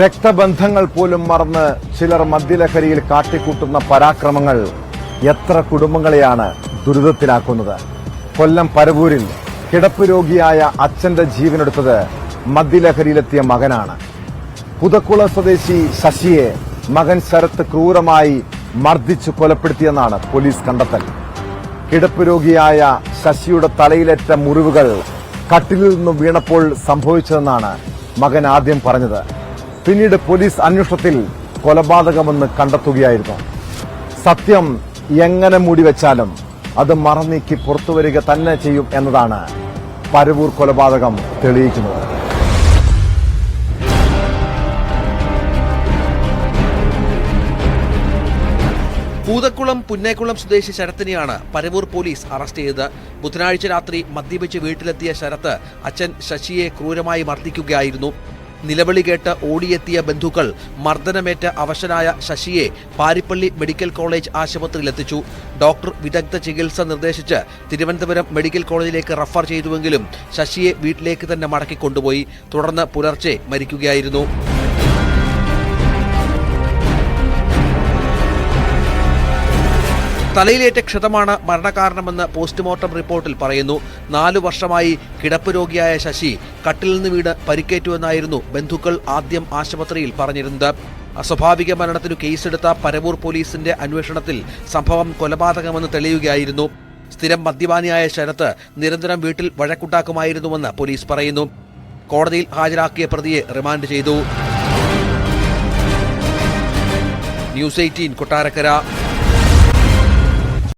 രക്തബന്ധങ്ങൾ പോലും മറന്ന് ചിലർ മദ്യലഹരിയിൽ കാട്ടിക്കൂട്ടുന്ന പരാക്രമങ്ങൾ എത്ര കുടുംബങ്ങളെയാണ് ദുരിതത്തിലാക്കുന്നത്. കൊല്ലം പരവൂരിൽ കിടപ്പ് രോഗിയായ അച്ഛന്റെ ജീവനെടുത്തത് മദ്യലഹരിയിലെത്തിയ മകനാണ്. പുതക്കുള സ്വദേശി ശശിയെ മകൻ ശരത്ത് ക്രൂരമായി മർദ്ദിച്ചു കൊലപ്പെടുത്തിയെന്നാണ് പോലീസ് കണ്ടെത്തൽ. കിടപ്പ് രോഗിയായ ശശിയുടെ തലയിലേറ്റ മുറിവുകൾ കട്ടിലിൽ നിന്നും വീണപ്പോൾ സംഭവിച്ചതെന്നാണ് മകൻ ആദ്യം പറഞ്ഞത്. പിന്നീട് പോലീസ് അന്വേഷണത്തിൽ കൊലപാതകമെന്ന് കണ്ടെത്തുകയായിരുന്നു. സത്യം എങ്ങനെ മൂടി വെച്ചാലും അത് മറന്നീക്കി പുറത്തു വരിക തന്നെ ചെയ്യും എന്നതാണ് പരവൂർ കൊലപാതകം തെളിയിക്കുന്നത്. പൂതക്കുളം പുന്നേക്കുളം സ്വദേശി ശരത്തിനെയാണ് പരവൂർ പോലീസ് അറസ്റ്റ് ചെയ്തത്. ബുധനാഴ്ച രാത്രി മദ്യപിച്ച് വീട്ടിലെത്തിയ ശരത്ത് അച്ഛൻ ശശിയെ ക്രൂരമായി മർദ്ദിക്കുകയായിരുന്നു. നിലവിളി കേട്ട് ഓടിയെത്തിയ ബന്ധുക്കൾ മർദ്ദനമേറ്റ അവശനായ ശശിയെ പാരിപ്പള്ളി മെഡിക്കൽ കോളേജ് ആശുപത്രിയിലെത്തിച്ചു ഡോക്ടർ വിദഗ്ധ ചികിത്സ നിർദ്ദേശിച്ച് തിരുവനന്തപുരം മെഡിക്കൽ കോളേജിലേക്ക് റഫർ ചെയ്തുവെങ്കിലും ശശിയെ വീട്ടിലേക്ക് തന്നെ മടക്കി കൊണ്ടുപോയി. തുടർന്ന് പുലർച്ചെ മരിക്കുകയായിരുന്നു. തലയിലേറ്റ ക്ഷതമാണ് മരണകാരണമെന്ന് പോസ്റ്റ്മോർട്ടം റിപ്പോർട്ടിൽ പറയുന്നു. നാലു വർഷമായി കിടപ്പ് രോഗിയായ ശശി കട്ടിൽ നിന്ന് വീട് പരിക്കേറ്റുവെന്നായിരുന്നു ബന്ധുക്കൾ ആദ്യം ആശുപത്രിയിൽ പറഞ്ഞിരുന്നത്. അസ്വാഭാവിക മരണത്തിനു കേസെടുത്ത പരവൂർ പോലീസിന്റെ അന്വേഷണത്തിൽ സംഭവം കൊലപാതകമെന്ന് തെളിയുകയായിരുന്നു. സ്ഥിരം മദ്യപാനിയായ ശരത്ത് നിരന്തരം വീട്ടിൽ വഴക്കുണ്ടാക്കുമായിരുന്നുവെന്ന് പോലീസ് പറയുന്നു. കോടതിയിൽ ഹാജരാക്കിയ പ്രതിയെ റിമാൻഡ് ചെയ്തു. News eighteen Kottarakkara.